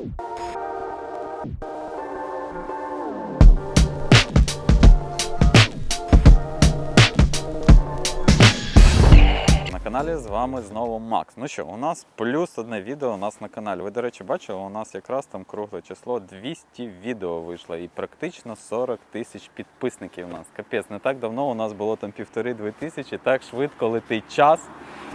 На каналі з вами знову Макс. Ну що, у нас плюс одне відео у нас на каналі. Ви, до речі, бачили, у нас якраз там кругле число 200 відео вийшло і практично 40 тисяч підписників у нас. Капець, не так давно у нас було там півтори-дві тисячі, так швидко летить час.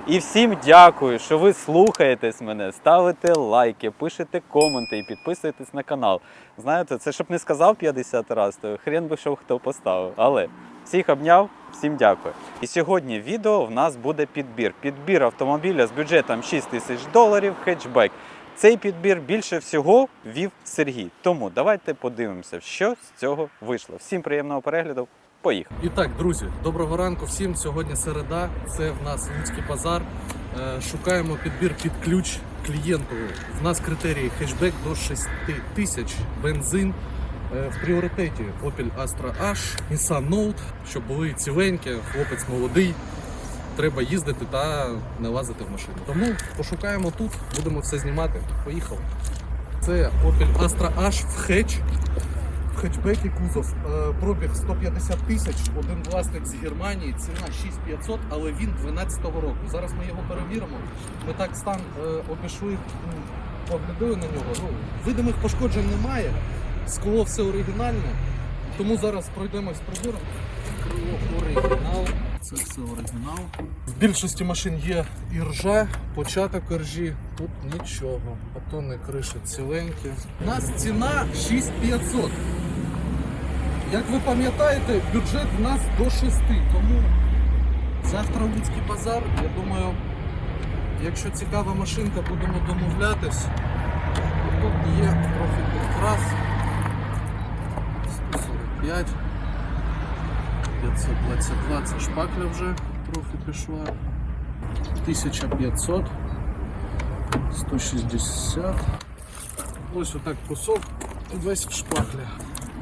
І всім дякую, що ви слухаєтесь мене, ставите лайки, пишете коменти і підписуєтесь на канал. Знаєте, це щоб не сказав 50 разів, то хрен би що хто поставив. Але всіх обняв, всім дякую. І сьогодні відео в нас буде підбір. Підбір автомобіля з бюджетом 6 тисяч доларів, хетчбек. Цей підбір більше всього вів Сергій. Тому давайте подивимося, що з цього вийшло. Всім приємного перегляду. Поїхали. І так, друзі, доброго ранку всім. Сьогодні середа. Це в нас Луцький базар. Е, Шукаємо підбір під ключ клієнту. В нас критерії хетчбек до 6 тисяч, бензин. Е, В пріоритеті Opel Astra H, Nissan Note, щоб були ціленькі, хлопець молодий. Треба їздити та не лазити в машину. Тому пошукаємо тут, будемо все знімати. Поїхали. Це Opel Astra H в хетч. В хетчбекі кузов е, пробіг 150 тисяч, один власник з Германії, ціна 6500, але він 12-го року. Зараз ми його перевіримо. Ми так стан е, обійшли, ну, на нього. Ну, видимих пошкоджень немає, скло все оригінальне, тому зараз пройдемось. Крило оригінал. Це все оригінал. В більшості машин є іржа, початок іржі, тут нічого. Батонні криші ціленькі. У нас ціна 6500. Як ви пам'ятаєте, бюджет в нас до 6, тому завтра Луцький базар, я думаю, якщо цікава машинка, будемо домовлятись. Тут є трохи підкрас. 145. 522 це шпакля вже трохи пішла. 1500. 160. Ось отак кусок весь в шпаклі.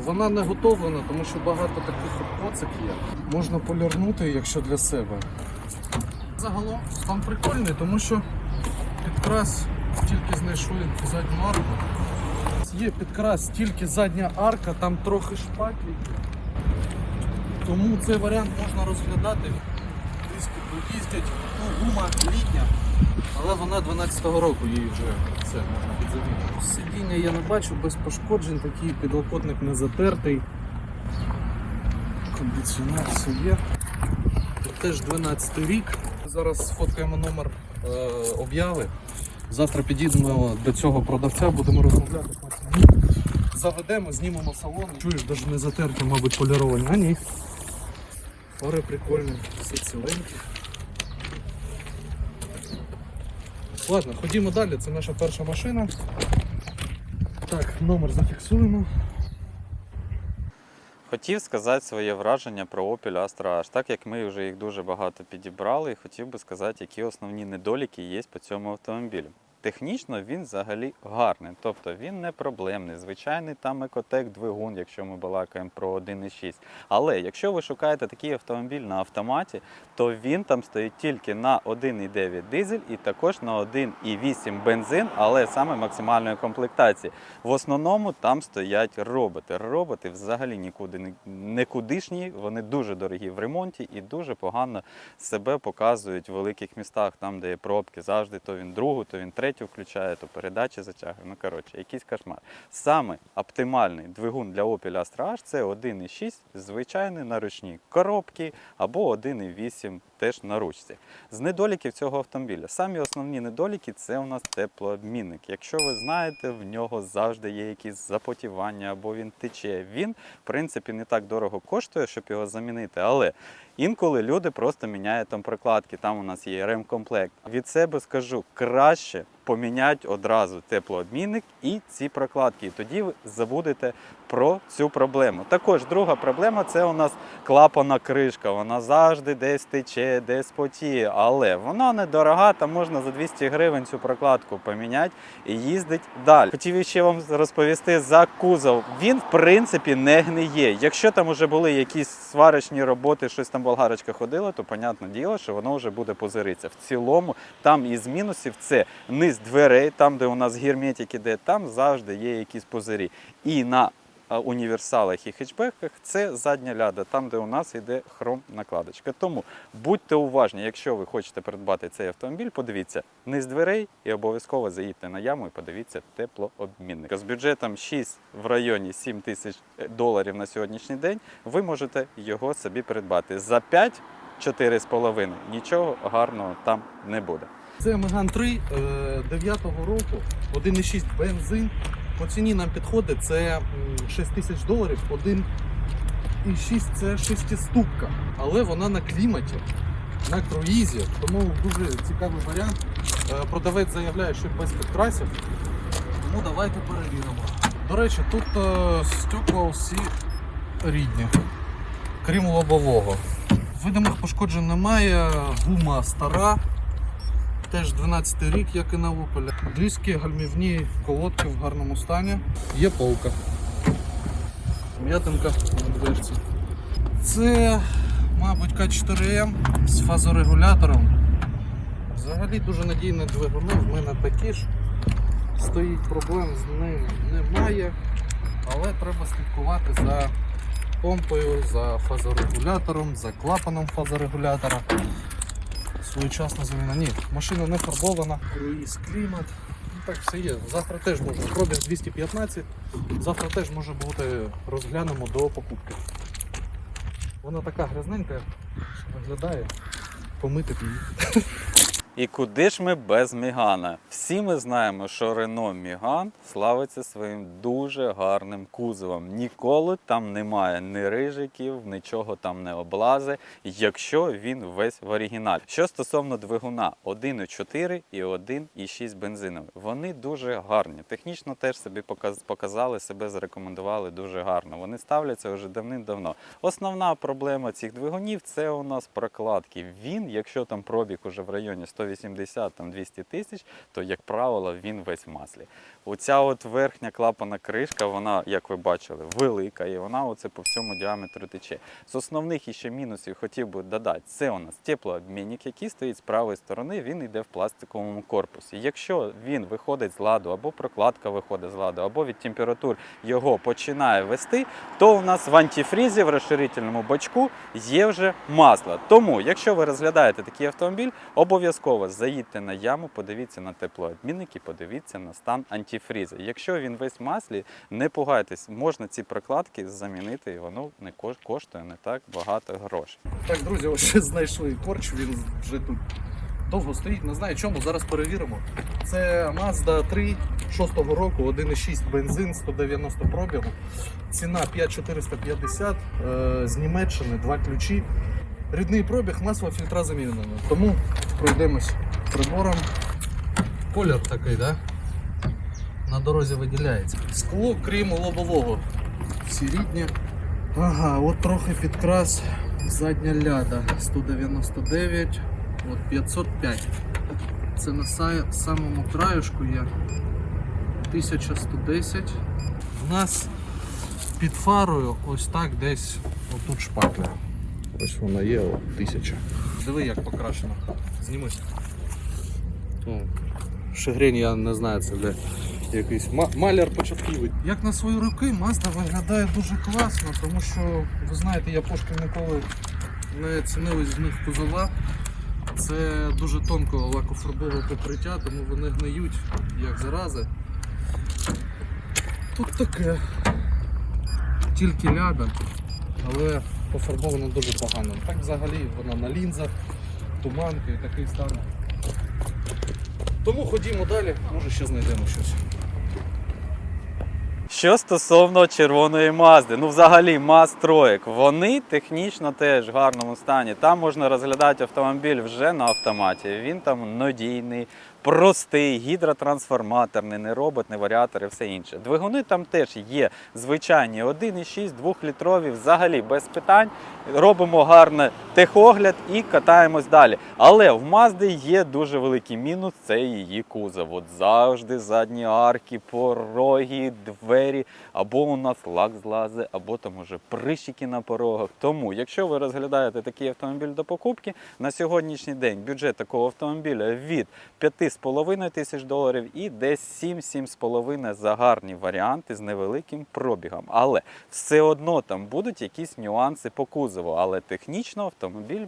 Вона не готовлена, тому що багато таких от коцик є. Можна полірнути, якщо для себе. Загалом стан прикольний, тому що підкрас тільки знайшли задню арку. Є підкрас тільки задня арка, там трохи шпаклі. Тому цей варіант можна розглядати. Диски поїздять, ну, гума літня, але вона 12-го року її вже все можна підзамінити. Сидіння я не бачу, без пошкоджень, такий підлокотник не затертий. Кондиціонер все є. Теж 12 рік. Зараз сфоткаємо номер е, обяви. Завтра підійдемо до цього продавця, будемо розмовляти по ціні. Заведемо, знімемо салон. Чуєш, навіть не затерті, мабуть, поліровані. А ні. Фари прикольні, всі ціленькі. Ладно, ходімо далі, це наша перша машина. Так, номер зафіксуємо. Хотів сказати своє враження про Opel Astra H. Так як ми вже їх дуже багато підібрали, і хотів би сказати, які основні недоліки є по цьому автомобілю. Технічно він взагалі гарний, тобто він не проблемний. Звичайний там екотек двигун, якщо ми балакаємо про 1.6. Але якщо ви шукаєте такий автомобіль на автоматі, то він там стоїть тільки на 1.9 дизель і також на 1.8 бензин, але саме максимальної комплектації. В основному там стоять роботи. Роботи взагалі нікуди не некудишні, вони дуже дорогі в ремонті і дуже погано себе показують в великих містах, там, де є пробки, завжди то він другу, то він третю включає, то передачі затягує. Ну коротше, якийсь кошмар. Саме оптимальний двигун для Opel Astra H це 1.6 звичайний наручні коробки або 1.8 теж на ручці. З недоліків цього автомобіля. Самі основні недоліки це у нас теплообмінник. Якщо ви знаєте, в нього завжди є якісь запотівання або він тече. Він, в принципі, не так дорого коштує, щоб його замінити. Але інколи люди просто міняють там прокладки. Там у нас є ремкомплект. Від себе скажу, краще поміняти одразу теплообмінник і ці прокладки. І тоді ви забудете про цю проблему. Також друга проблема це у нас клапана кришка. Вона завжди десь тече, є деспотії, але вона недорога, там можна за 200 гривень цю прокладку поміняти і їздить далі. Хотів ще вам розповісти за кузов. Він в принципі не гниє. Якщо там вже були якісь сварочні роботи, щось там болгарочка ходила, то понятне діло, що воно вже буде позиритися. В цілому там із мінусів це низ дверей, там де у нас герметик іде, там завжди є якісь позирі. І на універсалах і хетчбеках це задня ляда, там де у нас йде хром накладочка. Тому будьте уважні, якщо ви хочете придбати цей автомобіль, подивіться низ дверей і обов'язково заїдьте на яму і подивіться теплообмінник. З бюджетом 6 в районі 7 тисяч доларів на сьогоднішній день ви можете його собі придбати. За 5 4,5 нічого гарного там не буде. Це Меган 3 е, 9-го року, 1,6 бензин. По ціні нам підходить це 6 тисяч доларів, 1,6 це шестиступка, але вона на кліматі, на круїзі, тому дуже цікавий варіант. Е, Продавець заявляє, що без підкрасів. Тому давайте перевіримо. До речі, тут е, стекла всі рідні, крім лобового. Видимих пошкоджень немає, гума стара. Теж 12 рік, як і на Opel. Диски, гальмівні колодки в гарному стані. Є полка. М'ятинка на дверці. Це, мабуть, К4М з фазорегулятором. Взагалі дуже надійне двигуни, в мене такі ж. Стоїть проблем з ним немає. Але треба слідкувати за помпою, за фазорегулятором, за клапаном фазорегулятора своєчасна заміна. Ні, машина не фарбована, круїз, клімат. Ну, так все є. Завтра теж може. Пробіг 215, завтра теж може бути розглянемо до покупки. Вона така грязненька, що виглядає. Помити її. І куди ж ми без Мігана? Всі ми знаємо, що Рено Міган славиться своїм дуже гарним кузовом. Ніколи там немає ні рижиків, нічого там не облази, якщо він весь в оригіналі. Що стосовно двигуна 1.4 і 1.6 бензиновий, вони дуже гарні. Технічно теж собі показали, себе зарекомендували дуже гарно. Вони ставляться вже давним-давно. Основна проблема цих двигунів це у нас прокладки. Він, якщо там пробіг уже в районі 180 там 200 тисяч, то як правило він весь в маслі. Оця от верхня клапана кришка, вона, як ви бачили, велика, і вона оце по всьому діаметру тече. З основних іще мінусів хотів би додати, це у нас теплообмінник, який стоїть з правої сторони, він йде в пластиковому корпусі. Якщо він виходить з ладу, або прокладка виходить з ладу, або від температур його починає вести, то у нас в антифрізі в розширительному бачку є вже масло. Тому, якщо ви розглядаєте такий автомобіль, обов'язково заїдьте на яму, подивіться на теплообмінник і подивіться на стан антифріза. Якщо він весь в маслі, не пугайтесь, можна ці прокладки замінити, і воно не кош- коштує не так багато грошей. Так, друзі, ще знайшли корч, він вже тут довго стоїть, не знаю чому, зараз перевіримо. Це Mazda 3 6-го року, 1,6 бензин, 190 пробігу. Ціна 5450 е, з Німеччини, два ключі. Рідний пробіг, масло фільтра замінено. Тому пройдемось прибором. Колір такий, да? На дорозі виділяється. Скло, крім лобового. Всі рідні. Ага, от трохи підкрас. Задня ляда 199, от 505. Це на са- самому краюшку є 1110. У нас під фарою ось так десь отут шпакля. Ось вона є, о, 1000. Диви, як покрашено. Знімись. О, Шигрень, я не знаю, це де якийсь маляр початківий. Як на свої руки, Mazda виглядає дуже класно, тому що, ви знаєте, я пошки ніколи не цінив з них кузова. Це дуже тонко лакофарбове покриття, тому вони гниють як зарази. Тут таке. Тільки ляда, але пофарбовано дуже погано. Так взагалі вона на лінзах, туманки, такий стан. Тому ходімо далі, може ще знайдемо щось. Що стосовно червоної Мазди, ну взагалі Маз троєк, вони технічно теж в гарному стані. Там можна розглядати автомобіль вже на автоматі. Він там надійний, простий, гідротрансформаторний, не робот, не варіатор і все інше. Двигуни там теж є звичайні 1,6, 2-літрові, взагалі без питань. Робимо гарний техогляд і катаємось далі. Але в Мазди є дуже великий мінус це її кузов. От завжди задні арки, пороги, двері, або у нас лак злазе, або там уже прищики на порогах. Тому, якщо ви розглядаєте такий автомобіль до покупки, на сьогоднішній день бюджет такого автомобіля від 5,5 тисяч доларів і десь 7-7,5 за гарні варіанти з невеликим пробігом. Але все одно там будуть якісь нюанси по кузову, але технічно автомобіль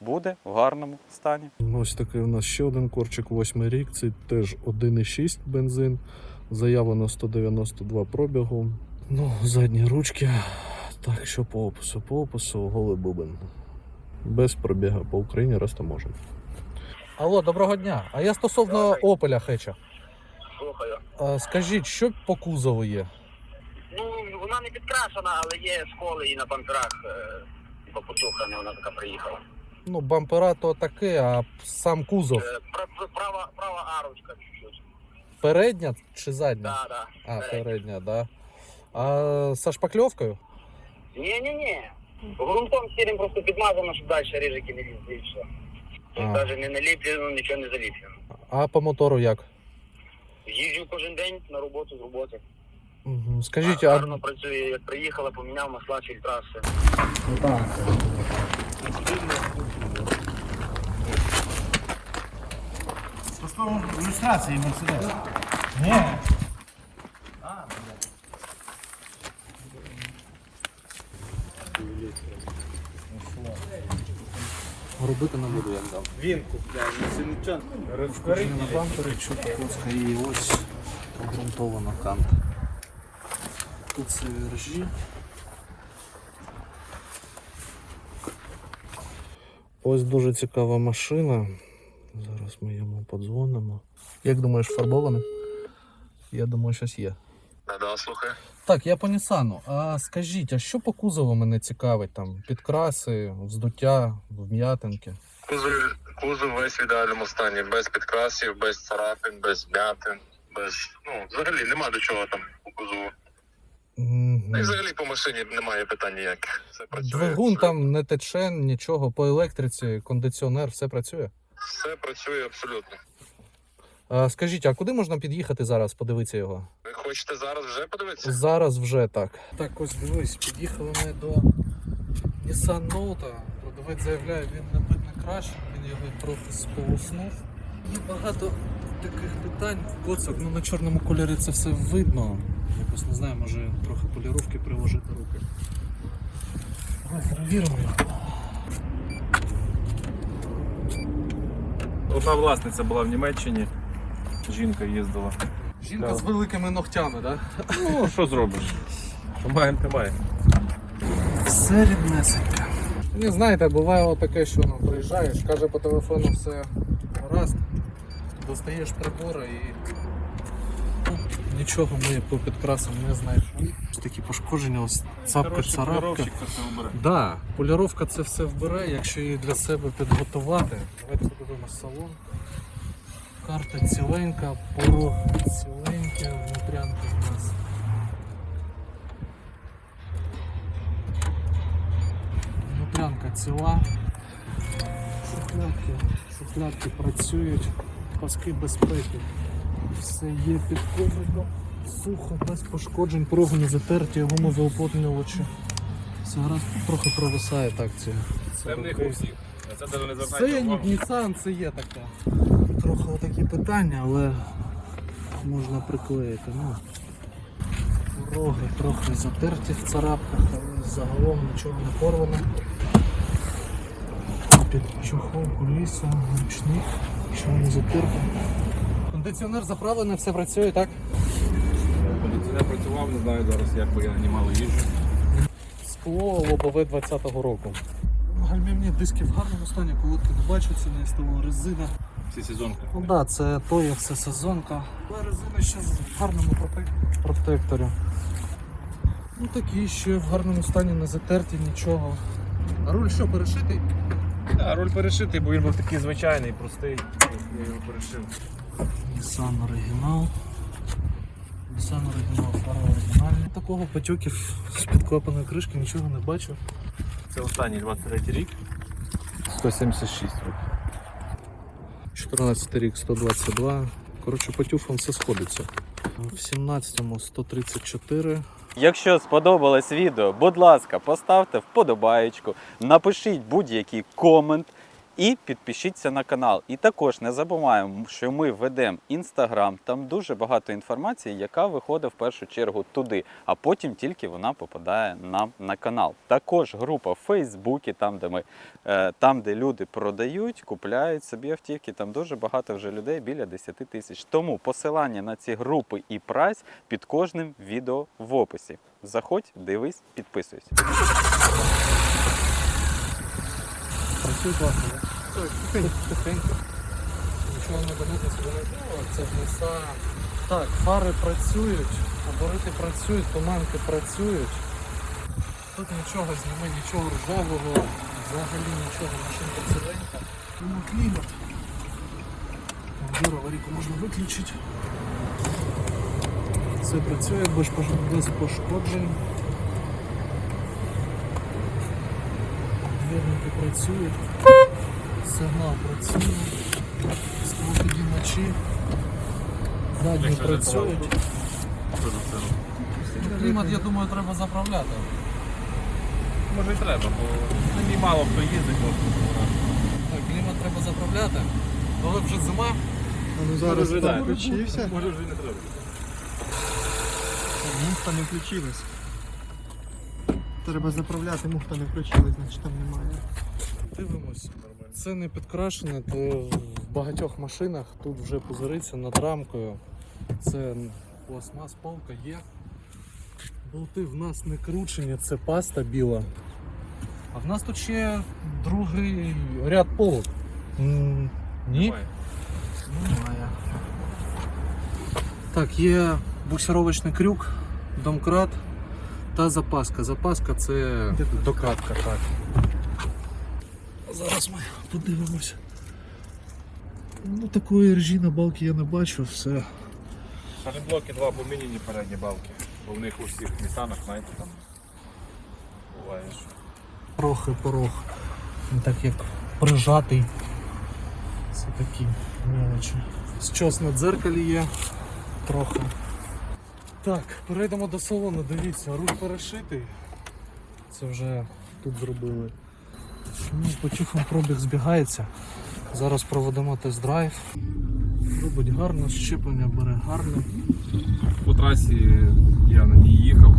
буде в гарному стані. Ось такий у нас ще один корчик, восьмий рік. Це теж 1,6 бензин. Заявлено 192 пробігу. Ну, задні ручки. Так, що по опису? По опису голий бубен. Без пробігу по Україні розтаможен. Алло, доброго дня. А я стосовно Опеля Хеча. Слухаю. А, скажіть, що по кузову є? Ну, вона не підкрашена, але є школи і на бамперах е, типу, вона така приїхала. Ну, бампера то таке, а сам кузов. Е, пра- пра- права, права арочка чуть-чуть. Передня чи задня? Да, да. А, передня, да. А со шпакльовкою? Ні-ні-ні. Грунтом сірим просто підмазано, щоб далі рижики не лізли і все. Тобто навіть не наліплено, нічого не заліплено. А по мотору як? Їжджу кожен день на роботу з роботи. Мгм. Скажіть, а Гарно працює, як приїхала, поміняв масла, фільтра, все. Стосовно ілюстрації Мерседес. Ні. Робити не буду, як дав. Він купляє, нічого. на бампері, чути плоска і ось обґрунтована кант. Тут це ржі. Ось дуже цікава машина. Зараз ми йому подзвонимо. Як думаєш, фарбований? Я думаю, щось є. Да, слухай. Так, я по Нісану. А скажіть, а що по кузову мене цікавить? Там підкраси, вздуття, вм'ятинки? Кузов, кузов весь в ідеальному стані, без підкрасів, без царапин, без м'ятин, без. Ну, взагалі нема до чого там у кузову. І взагалі по машині немає питань ніяких. Все працює. Двигун все, там не тече, нічого, по електриці, кондиціонер, все працює. все працює абсолютно. А, скажіть, а куди можна під'їхати зараз, подивитися його? Ви хочете зараз вже подивитися? Зараз вже так. Так, ось дивись, під'їхали ми до Nissan Note. Продавець заявляє, він не бит не краще, він його трохи сполоснув. Є багато таких питань. Коцок, ну на чорному кольорі це все видно. Якось не знаю, може трохи поліровки приложити руки. Давай перевіримо його. Одна власниця була в Німеччині, жінка їздила. Жінка з великими ногтями, так? Ну, що зробиш? Що маємо, те маємо. Все ріднесеньке. Не знаєте, буває таке, що ну, приїжджаєш, каже по телефону все гаразд, достаєш прибори і ну, нічого ми по підкрасам не знайшли. Ось такі пошкодження, ось цапка, царапка. поліровщик це все вбере. Да, поліровка це все вбере, якщо її для себе підготувати. Давайте подивимось салон. Карта ціленька, порог ціленький, внутрянка в нас. Внутрянка ціла. Шухлядки, шухлядки працюють, паски безпеки. Все є під ковриком. Сухо, без пошкоджень, пороги не затерті, гумозаоплотнювачі. Все гаразд, трохи провисає так ці. Це в них у всіх. Це навіть не Це. Nissan, це є таке. Трохи отакі питання, але можна приклеїти. Ну, Роги трохи затерті в царапках, але загалом нічого не порвано. Під чохол, кулісу, ручник, нічого не затерто. Кондиціонер заправлений, все працює, так? Кондиціонер працював, не знаю зараз, як бо я немало їжджу. Скло лобове 20-го року. Гальмівні диски в гарному стані, колодки не бачаться, не СТО резина. Всі сезонки. Ну так, да, це тоє все сезонка. Але резина ще в гарному протекторі. Ну такі ще в гарному стані не затерті нічого. А руль що, перешитий? А руль перешитий, бо він був такий звичайний, простий. Я його перешив. Nissan оригінал. Nissan оригінал, фара оригінальна. Такого потьоків з підклапаної кришки нічого не бачу. Це останній 23 рік. 176 років. 14 рік 122. Коротше, по тюфам все сходиться. В 17-му 134. Якщо сподобалось відео, будь ласка, поставте вподобаєчку, напишіть будь-який комент і підпишіться на канал. І також не забуваємо, що ми ведемо інстаграм. Там дуже багато інформації, яка виходить в першу чергу туди, а потім тільки вона попадає нам на канал. Також група в Фейсбуці, там, де ми е, там, де люди продають, купляють собі автівки. Там дуже багато вже людей, біля 10 тисяч. Тому посилання на ці групи і прайс під кожним відео в описі. Заходь, дивись, підписуйся. Працює класно, так? Тихенько. Нічого не дамо себе не було, це Nissan. Так, фари працюють, обороти працюють, туманки працюють. Тут нічого зніми, нічого ржавого, взагалі нічого, машинка ціленька. Ну, клімат. Обзор аварійку можна виключити. Все працює без пошкоджень. Дверники працюють. Сигнал працює. Склопідіймачі. Задні працюють. Клімат, я думаю, треба заправляти. Може і треба, бо мені мало хто їздить. Так, клімат треба заправляти. Але вже зима. Ну зараз там включився. Може вже не треба. Муфта не включилась. Треба заправляти, муфта не включилась, значить там немає. Дивимось. Це не підкрашене, то в багатьох машинах тут вже пузириться над рамкою. Це пластмас, полка є. Болти в нас не кручені, це паста біла. А в нас тут ще другий ряд полок. М, Ні? Немає. Немає. Так, є буксировочний крюк, домкрат та запаска. Запаска це докатка, так. Зараз ми подивимося. Ну, такої ржі на балки я не бачу, все. Блоки два поміняні передні балки. Бо в них у всіх місанах, знаєте, там буває, що Порох і порох. Не так як прижатий. Це такі мелочі. Щось на дзеркалі є трохи. Так, перейдемо до салону. Дивіться, руль перешитий. Це вже тут зробили. Ну, потюхом пробіг збігається. Зараз проведемо тест-драйв. Робить гарно, щеплення бере гарно. по трасі я на ній їхав,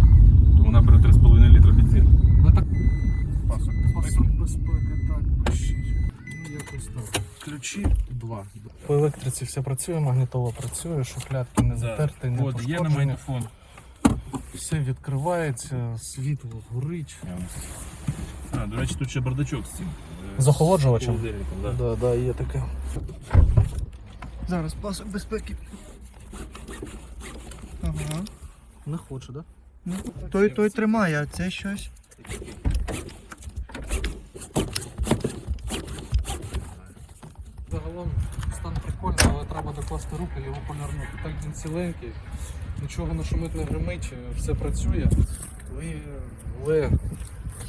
то вона бере 3,5 літра бензину. Ну так Пасок Пасок безпеки, так, пишіть. Ну, якось так. Ключі два. По електриці все працює, магнітола працює, шухлядки не затерті, не От, є на пошкоджені. магнітофон. Все відкривається, світло горить. А, до речі, тут ще бардачок з цим. е, З охолоджувачем? холодильником, да. Да, да, є таке. Зараз пасок безпеки. Ага. Не хоче, так? Ну, той, той тримає, а це щось. Загалом стан прикольний, але треба докласти руки, його полярнути. Так він ціленький, нічого не шумить, не гримить, все працює. Ви- Але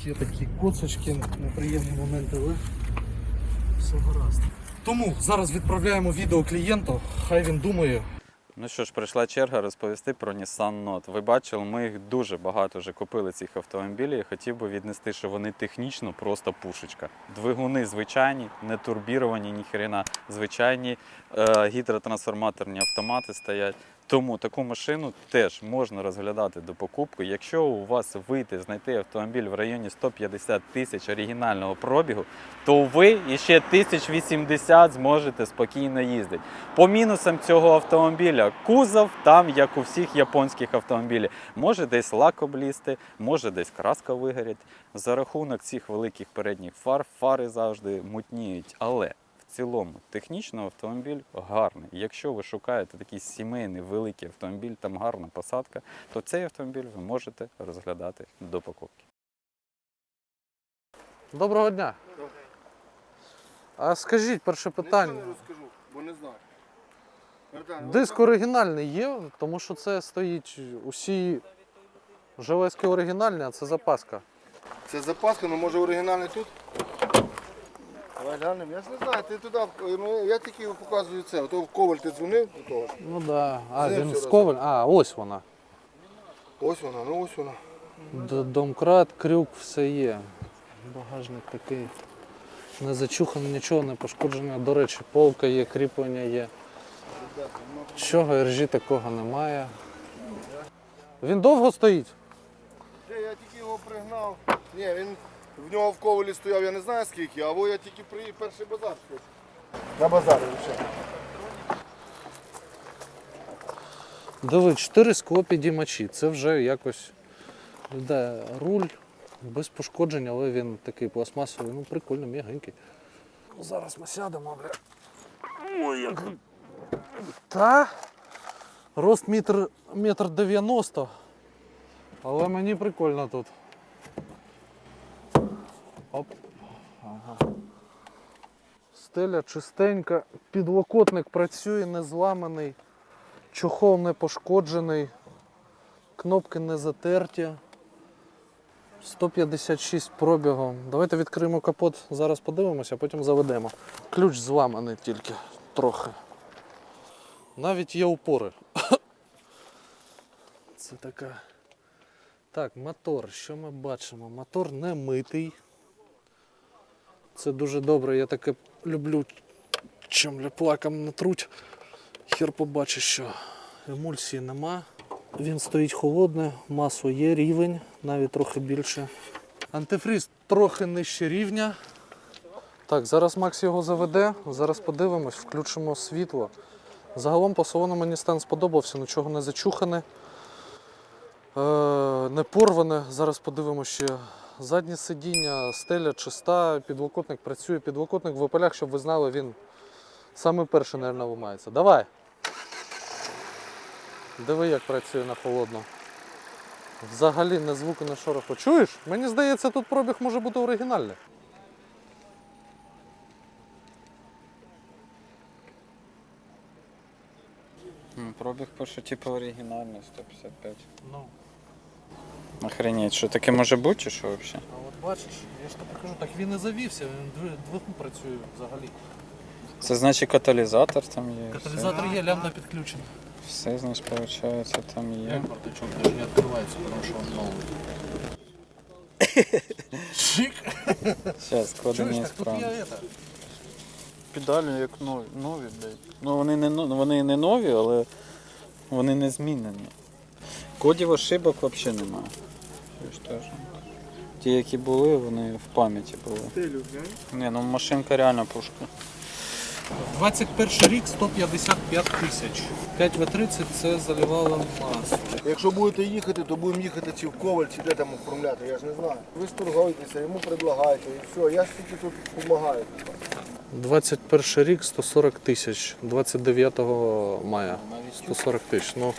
є такі коцочки, неприємні моменти, але все гаразд. Тому зараз відправляємо відео клієнту, хай він думає. Ну що ж, прийшла черга розповісти про Nissan Note. Ви бачили, ми їх дуже багато вже купили цих автомобілів. Я хотів би віднести, що вони технічно просто пушечка. Двигуни звичайні, не турбіровані, ніхрена, звичайні е, гідротрансформаторні автомати стоять. Тому таку машину теж можна розглядати до покупки. Якщо у вас вийде знайти автомобіль в районі 150 тисяч оригінального пробігу, то ви іще 1080 зможете спокійно їздити. По мінусам цього автомобіля кузов там, як у всіх японських автомобілів, може десь лак облізти, може десь краска вигорять. За рахунок цих великих передніх фар фари завжди мутніють. Але цілому технічно автомобіль гарний. Якщо ви шукаєте такий сімейний великий автомобіль, там гарна посадка, то цей автомобіль ви можете розглядати до покупки. Доброго дня. А скажіть перше питання. розкажу, бо не знаю. Диск оригінальний є, тому що це стоїть усі железки оригінальні, а це запаска. Це запаска, ну може оригінальний тут? Давай глянемо. Я ж не знаю, ти туди, ну, я тільки показую це. Ото в Коваль ти дзвонив до того. ж. Ну да. А, З він все з коваль. А, ось вона. Ось вона, ну ось вона. Д- Домкрат, крюк, все є. Багажник такий. Не зачуханий, нічого не пошкоджено. До речі, полка є, кріплення є. Чого ержі такого немає. Він довго стоїть? Де я тільки його пригнав. Ні, він в нього в ковалі стояв, я не знаю скільки, або я тільки при перший базар. щось. На базарі ще. Диви, 4 скло підіймачі. Це вже якось йде руль без пошкоджень, але він такий пластмасовий, ну прикольно, м'ягенький. Ну, Зараз ми сядемо, бля. Ой, як. Та. Рост метр, метр 90. Але мені прикольно тут. Оп. Ага. Стеля чистенька, підлокотник працює, не зламаний. Чохол не пошкоджений, кнопки не затерті. 156 пробігом. Давайте відкриємо капот, зараз подивимося, а потім заведемо. Ключ зламаний тільки трохи. Навіть є упори. Це така. Так, мотор. Що ми бачимо? Мотор не митий. Це дуже добре. Я таке люблю, чим ляплаком натруть. Хер побачиш, що емульсії нема. Він стоїть холодне, масло є, рівень, навіть трохи більше. Антифріз трохи нижче рівня. Так, зараз Макс його заведе. Зараз подивимось, включимо світло. Загалом по салону мені стан сподобався, нічого не зачухане, е, не порване. Зараз подивимося ще заднє сидіння, стеля чиста, підлокотник працює. Підлокотник в опелях, щоб ви знали, він Саме перший, мабуть, ламається. Давай. Диви, як працює на холодно. Взагалі не звуку, не шороху. Чуєш? Мені здається, тут пробіг може бути оригінальний. Пробіг пише, типу оригінальний 155. Ну, Охренеть, що таке може бути, чи що взагалі? а от бачиш, я ж тобі кажу, так він і завівся, він двигун працює взагалі. Це значить каталізатор там є. Каталізатор є, лямбда підключена. Все, все значить, виходить, там є. Як навіть не відкривається, тому що він новий. Шик! Зараз, складені Чуєш, так тут справи. є это. Педалі як нові, нові, блядь. Ну вони не, но- вони не нові, але вони не змінені. Кодів ошибок взагалі немає. Теж. Ті, які були, вони в пам'яті були. Стилю, Ні, ну машинка реально пушка. 21 рік 155 тисяч. 5 В30 це заливало масло. Якщо будете їхати, то будемо їхати чи в Коваль, чи де там оформляти, я ж не знаю. Ви ж торгуєтеся, йому предлагаєте і все. Я ж тільки тут допомагаю. 21 рік 140 тисяч, 29 мая 140 тисяч. Ну,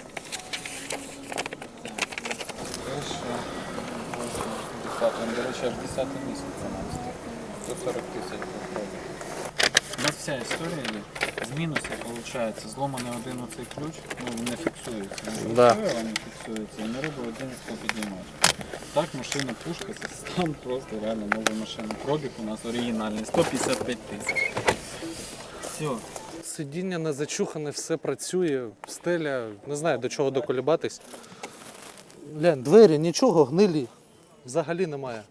До речі, аж 10 місяць це нам 140 тисяч У нас вся історія є. З мінусів виходить, зломаний один оцей ключ, ну не фіксується. Він Да. а не фіксується. І ми робимо один з підіймач. Так, машина пушка, це стан просто реально нова машина. Пробіг у нас оригінальний, 155 тисяч. Все. сидіння не зачухане, все працює, стеля, не знаю до чого доколібатись. Глянь, двері, нічого, гнилі. Взагалі немає.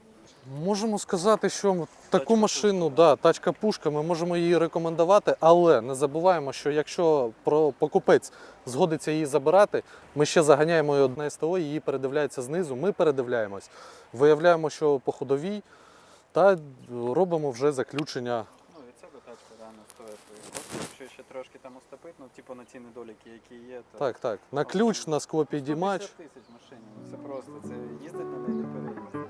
Можемо сказати, що таку машину, да, тачка пушка, ми можемо її рекомендувати, але не забуваємо, що якщо про покупець згодиться її забирати, ми ще заганяємо її на СТО, її передивляється знизу, ми передивляємось, виявляємо, що по ходовій, та робимо вже заключення Ну, від себе тачка реально стоїть. Якщо ще трошки там уступити, ну, типу на ті недоліки, які є, то... Так, так. На ключ, на скло 150 підіймач. тисяч машині, ну це просто, це їздить на неї не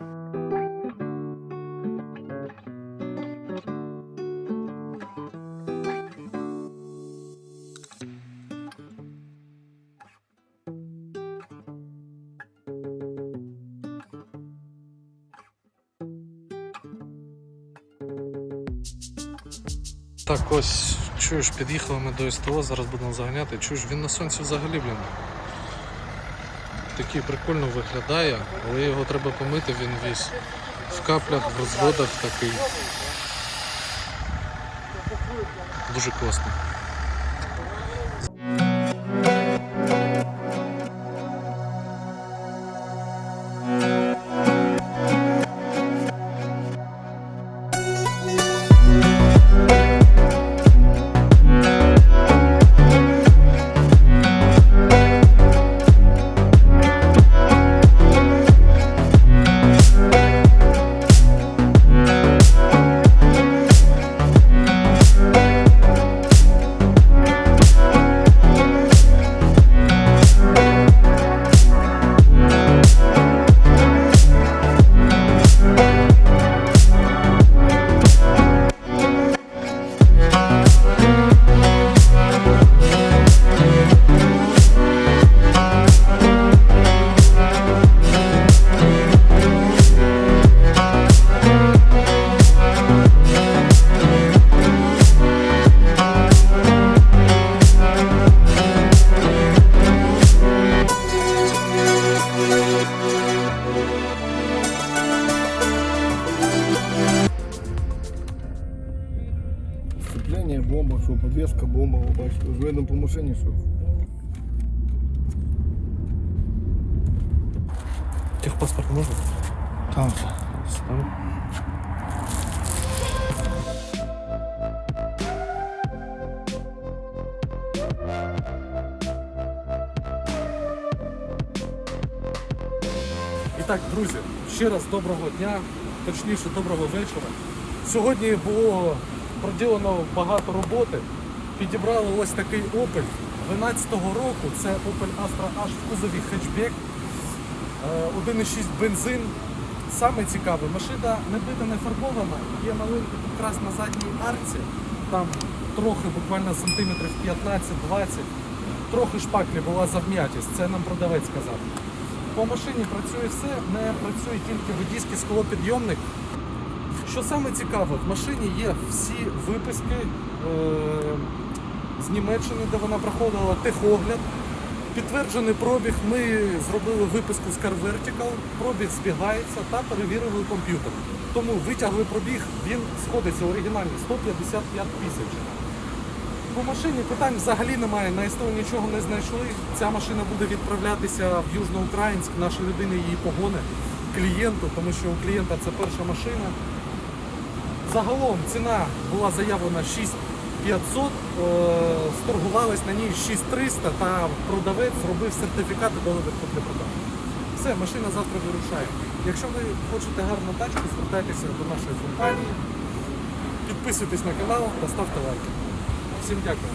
Так, ось, чуєш, під'їхали ми до СТО, зараз будемо заганяти. Чуєш, він на сонці взагалі, блін. Такий прикольно виглядає, але його треба помити, він весь в каплях, в розводах такий. Дуже класно. Подвеска, бомба, ви бачите, вже видно по машині, що. Техпаспорт можна? Так. І так, друзі, ще раз доброго дня, точніше доброго вечора. Сьогодні було проділено багато роботи. Підібрали ось такий Opel 12-го року. Це Opel Astra H в кузові хетчбек. Е, 1,6 бензин. Саме цікаве, машина не бита, не фарбована, є маленький підкрас на задній арці, там трохи буквально сантиметрів 15-20, трохи шпаклі була завм'ятість, це нам продавець сказав. По машині працює все, не працює тільки водійський склопідйомник. Що саме цікаве, в машині є всі виписки е- з Німеччини, де вона проходила техогляд. Підтверджений пробіг. Ми зробили виписку з Car Vertical, пробіг збігається та перевірили комп'ютер. Тому витягли пробіг, він сходиться оригінальний 155 тисяч. По машині питань взагалі немає. На СТО нічого не знайшли. Ця машина буде відправлятися в Южноукраїнськ. Наша людина її погоне клієнту, тому що у клієнта це перша машина. Загалом ціна була заявлена 6500, е, сторгувалась на ній 6300 та продавець зробив сертифікат і довідку для продажу. Все, машина завтра вирушає. Якщо ви хочете гарну тачку, звертайтеся до нашої компанії, підписуйтесь на канал та ставте лайки. Всім дякую.